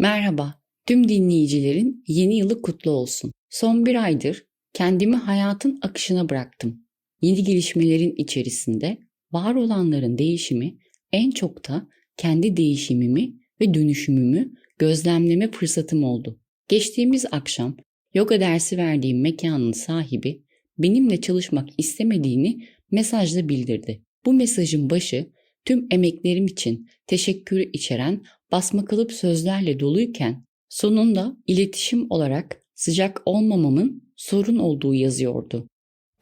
Merhaba, tüm dinleyicilerin yeni yılı kutlu olsun. Son bir aydır kendimi hayatın akışına bıraktım. Yeni gelişmelerin içerisinde var olanların değişimi en çok da kendi değişimimi ve dönüşümümü gözlemleme fırsatım oldu. Geçtiğimiz akşam yoga dersi verdiğim mekanın sahibi benimle çalışmak istemediğini mesajla bildirdi. Bu mesajın başı tüm emeklerim için teşekkürü içeren basma kalıp sözlerle doluyken sonunda iletişim olarak sıcak olmamamın sorun olduğu yazıyordu.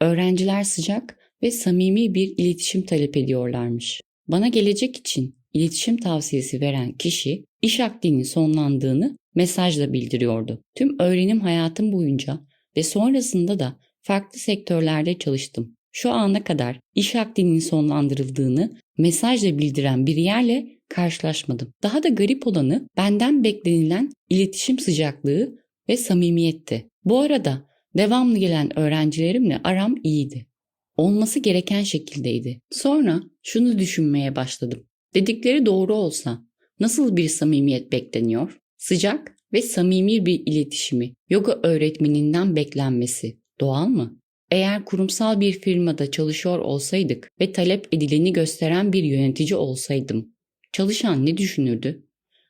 Öğrenciler sıcak ve samimi bir iletişim talep ediyorlarmış. Bana gelecek için iletişim tavsiyesi veren kişi iş akdinin sonlandığını mesajla bildiriyordu. Tüm öğrenim hayatım boyunca ve sonrasında da farklı sektörlerde çalıştım. Şu ana kadar iş akdinin sonlandırıldığını mesajla bildiren bir yerle karşılaşmadım. Daha da garip olanı benden beklenilen iletişim sıcaklığı ve samimiyetti. Bu arada devamlı gelen öğrencilerimle aram iyiydi. Olması gereken şekildeydi. Sonra şunu düşünmeye başladım. Dedikleri doğru olsa nasıl bir samimiyet bekleniyor? Sıcak ve samimi bir iletişimi yoga öğretmeninden beklenmesi doğal mı? Eğer kurumsal bir firmada çalışıyor olsaydık ve talep edileni gösteren bir yönetici olsaydım, çalışan ne düşünürdü?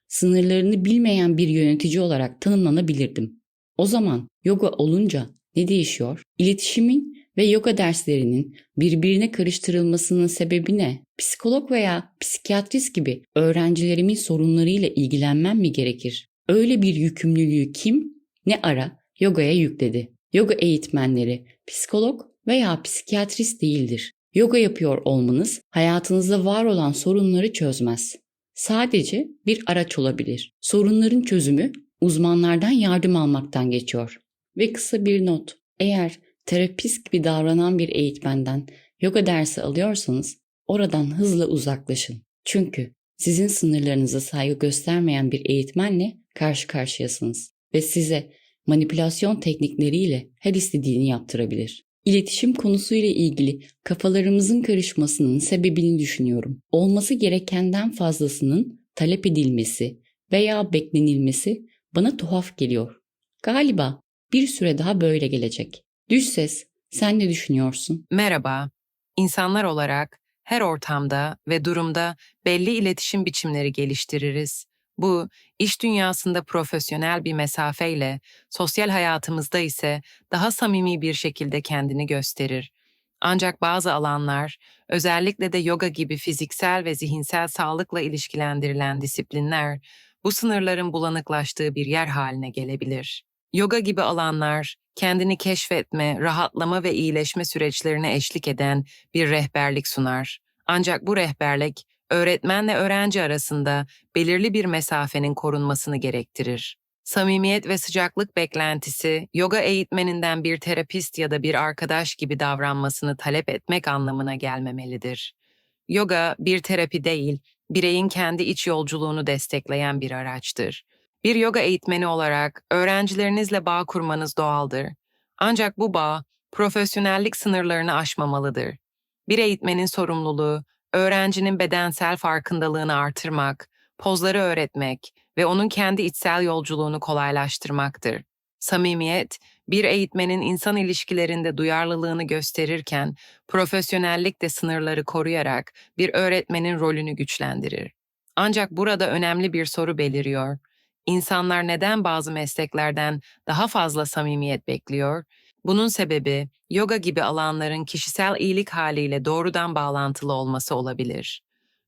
Sınırlarını bilmeyen bir yönetici olarak tanımlanabilirdim. O zaman yoga olunca ne değişiyor? İletişimin ve yoga derslerinin birbirine karıştırılmasının sebebi ne? Psikolog veya psikiyatrist gibi öğrencilerimin sorunlarıyla ilgilenmem mi gerekir? Öyle bir yükümlülüğü kim ne ara yogaya yükledi? Yoga eğitmenleri psikolog veya psikiyatrist değildir. Yoga yapıyor olmanız hayatınızda var olan sorunları çözmez. Sadece bir araç olabilir. Sorunların çözümü uzmanlardan yardım almaktan geçiyor. Ve kısa bir not. Eğer terapist gibi davranan bir eğitmenden yoga dersi alıyorsanız oradan hızla uzaklaşın. Çünkü sizin sınırlarınıza saygı göstermeyen bir eğitmenle karşı karşıyasınız ve size manipülasyon teknikleriyle her istediğini yaptırabilir. İletişim konusuyla ilgili kafalarımızın karışmasının sebebini düşünüyorum. Olması gerekenden fazlasının talep edilmesi veya beklenilmesi bana tuhaf geliyor. Galiba bir süre daha böyle gelecek. Düş ses, sen ne düşünüyorsun? Merhaba. İnsanlar olarak her ortamda ve durumda belli iletişim biçimleri geliştiririz. Bu, iş dünyasında profesyonel bir mesafeyle, sosyal hayatımızda ise daha samimi bir şekilde kendini gösterir. Ancak bazı alanlar, özellikle de yoga gibi fiziksel ve zihinsel sağlıkla ilişkilendirilen disiplinler, bu sınırların bulanıklaştığı bir yer haline gelebilir. Yoga gibi alanlar, kendini keşfetme, rahatlama ve iyileşme süreçlerine eşlik eden bir rehberlik sunar. Ancak bu rehberlik, öğretmenle öğrenci arasında belirli bir mesafenin korunmasını gerektirir. Samimiyet ve sıcaklık beklentisi, yoga eğitmeninden bir terapist ya da bir arkadaş gibi davranmasını talep etmek anlamına gelmemelidir. Yoga bir terapi değil, bireyin kendi iç yolculuğunu destekleyen bir araçtır. Bir yoga eğitmeni olarak öğrencilerinizle bağ kurmanız doğaldır. Ancak bu bağ profesyonellik sınırlarını aşmamalıdır. Bir eğitmenin sorumluluğu, öğrencinin bedensel farkındalığını artırmak, pozları öğretmek ve onun kendi içsel yolculuğunu kolaylaştırmaktır. Samimiyet, bir eğitmenin insan ilişkilerinde duyarlılığını gösterirken, profesyonellik de sınırları koruyarak bir öğretmenin rolünü güçlendirir. Ancak burada önemli bir soru beliriyor. İnsanlar neden bazı mesleklerden daha fazla samimiyet bekliyor? Bunun sebebi yoga gibi alanların kişisel iyilik haliyle doğrudan bağlantılı olması olabilir.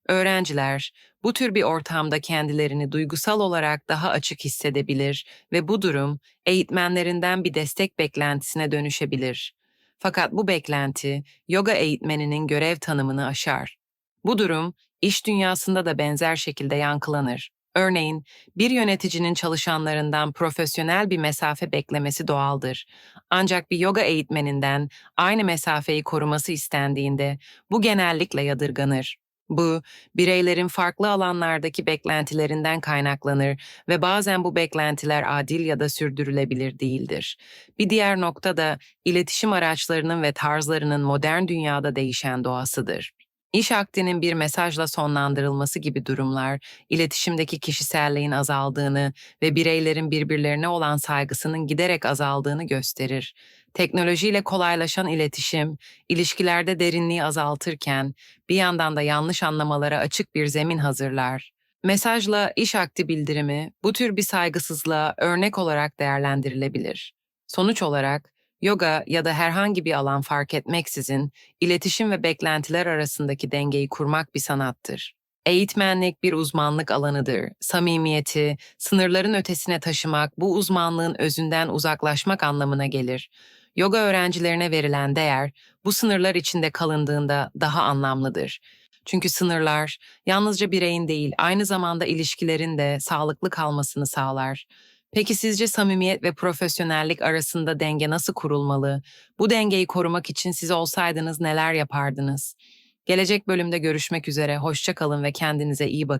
Öğrenciler bu tür bir ortamda kendilerini duygusal olarak daha açık hissedebilir ve bu durum eğitmenlerinden bir destek beklentisine dönüşebilir. Fakat bu beklenti yoga eğitmeninin görev tanımını aşar. Bu durum iş dünyasında da benzer şekilde yankılanır. Örneğin, bir yöneticinin çalışanlarından profesyonel bir mesafe beklemesi doğaldır. Ancak bir yoga eğitmeninden aynı mesafeyi koruması istendiğinde bu genellikle yadırganır. Bu, bireylerin farklı alanlardaki beklentilerinden kaynaklanır ve bazen bu beklentiler adil ya da sürdürülebilir değildir. Bir diğer nokta da iletişim araçlarının ve tarzlarının modern dünyada değişen doğasıdır. İş akdinin bir mesajla sonlandırılması gibi durumlar, iletişimdeki kişiselliğin azaldığını ve bireylerin birbirlerine olan saygısının giderek azaldığını gösterir. Teknolojiyle kolaylaşan iletişim, ilişkilerde derinliği azaltırken bir yandan da yanlış anlamalara açık bir zemin hazırlar. Mesajla iş akdi bildirimi bu tür bir saygısızlığa örnek olarak değerlendirilebilir. Sonuç olarak yoga ya da herhangi bir alan fark etmeksizin iletişim ve beklentiler arasındaki dengeyi kurmak bir sanattır. Eğitmenlik bir uzmanlık alanıdır. Samimiyeti, sınırların ötesine taşımak bu uzmanlığın özünden uzaklaşmak anlamına gelir. Yoga öğrencilerine verilen değer bu sınırlar içinde kalındığında daha anlamlıdır. Çünkü sınırlar yalnızca bireyin değil, aynı zamanda ilişkilerin de sağlıklı kalmasını sağlar. Peki sizce samimiyet ve profesyonellik arasında denge nasıl kurulmalı? Bu dengeyi korumak için siz olsaydınız neler yapardınız? Gelecek bölümde görüşmek üzere. Hoşça kalın ve kendinize iyi bakın.